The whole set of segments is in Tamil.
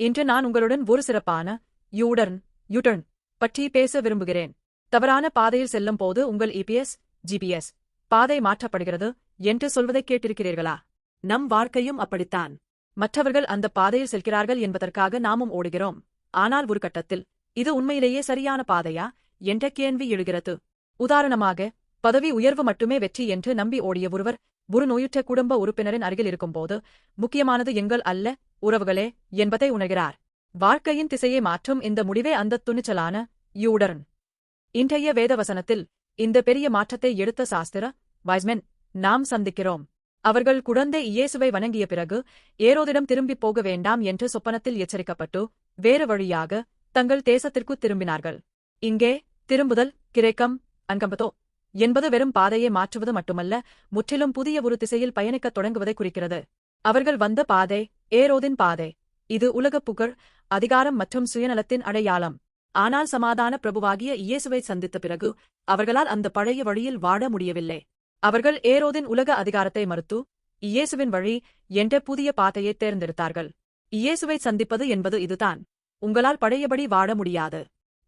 இன்று நான் உங்களுடன் ஒரு சிறப்பான யூடர்ன் யூடர்ன் பற்றி பேச விரும்புகிறேன். தவறான பாதையில் செல்லும் போது உங்கள் இபிஎஸ் ஜிபிஎஸ் பாதை மாற்றப்படுகிறது என்று சொல்வதை கேட்டிருக்கிறீர்களா? நம் வாழ்க்கையும் அப்படித்தான். மற்றவர்கள் அந்த பாதையில் செல்கிறார்கள் என்பதற்காக நாமும் ஓடுகிறோம். ஆனால் ஒரு கட்டத்தில் இது உண்மையிலேயே சரியான பாதையா என்ற கேள்வி எழுகிறது. உதாரணமாக பதவி உயர்வு மட்டுமே வெற்றி என்று நம்பி ஓடிய ஒருவர் ஒரு நோயுற்ற குடும்ப உறுப்பினரின் அருகில் இருக்கும்போது முக்கியமானது எங்கள் அல்ல உறவுகளே என்பதை உணர்கிறார். வாழ்க்கையின் திசையை மாற்றும் இந்த முடிவே அந்த துணிச்சலான யூடர்ன். இன்றைய வேதவசனத்தில் இந்த பெரிய மாற்றத்தை எடுத்த சாஸ்திர வைஸ்மென் நாம் சந்திக்கிறோம். அவர்கள் குழந்தை இயேசுவை வணங்கிய பிறகு ஏரோதிடம் திரும்பிப் போக வேண்டாம் என்று சொப்பனத்தில் எச்சரிக்கப்பட்டு வேறு வழியாக தங்கள் தேசத்திற்கு திரும்பினார்கள். இங்கே திரும்புதல் கிரேக்கம் அங்கம்பதோ என்பது வெறும் பாதையை மாற்றுவது மட்டுமல்ல முற்றிலும் புதிய ஒரு திசையில் பயணிக்கத் தொடங்குவதை குறிக்கிறது. அவர்கள் வந்த பாதை ஏரோதின் பாதை. இது உலகப் புகழ் அதிகாரம் மற்றும் சுயநலத்தின் அடையாளம். ஆனால் சமாதான பிரபுவாகிய இயேசுவை சந்தித்த பிறகு அவர்களால் அந்த பழைய வழியில் வாழ முடியவில்லை. அவர்கள் ஏரோதின் உலக அதிகாரத்தை மறுத்து இயேசுவின் வழி என்ற புதிய பாதையை தேர்ந்தெடுத்தார்கள். இயேசுவை சந்திப்பது என்பது இதுதான். உங்களால் பழையபடி வாழ முடியாது.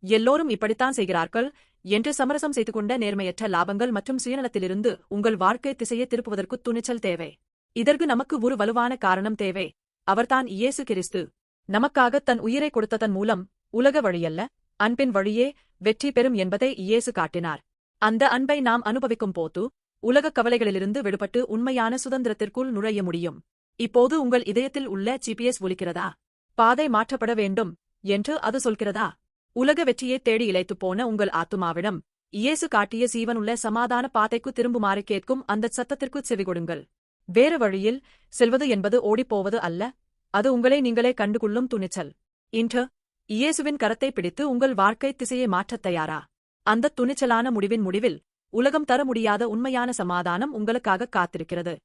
எல்லோரும் இப்படித்தான் செய்கிறார்கள் என்று சமரசம் செய்து கொண்ட நேர்மையற்ற லாபங்கள் மற்றும் சுயநலத்திலிருந்து உங்கள் வாழ்க்கை திசையை திருப்புவதற்கு துணிச்சல் தேவை. இதற்கு நமக்கு ஒரு வலுவான காரணம் தேவை. அவர்தான் இயேசு கிறிஸ்து. நமக்காக தன் உயிரை கொடுத்ததன் மூலம் உலக வழியல்ல அன்பின் வழியே வெற்றி பெறும் என்பதை இயேசு காட்டினார். அந்த அன்பை நாம் அனுபவிக்கும் போது உலகக் கவலைகளிலிருந்து விடுபட்டு உண்மையான சுதந்திரத்திற்குள் நுழைய முடியும். இப்போது உங்கள் இதயத்தில் உள்ள ஜிபிஎஸ் ஒலிக்கிறதா? பாதை மாற்றப்பட வேண்டும் என்று அது சொல்கிறதா? உலக வெற்றியை தேடி இழைத்துப் போன உங்கள் ஆத்துமாவிடம் இயேசு காட்டிய சீவனுள்ள சமாதான பாதைக்கு திரும்புமாறு கேட்கும் அந்த சத்தத்திற்கு செவிகொடுங்கள். வேறு வழியில் செல்வது என்பது ஓடிப்போவது அல்ல. அது உங்களை நீங்களே கண்டுகொள்ளும் துணிச்சல். இன்று இயேசுவின் கரத்தை பிடித்து உங்கள் வாழ்க்கை திசையை மாற்றத் தயாரா? அந்த துணிச்சலான முடிவின் முடிவில் உலகம் தர முடியாத உண்மையான சமாதானம் உங்களுக்காக காத்திருக்கிறது.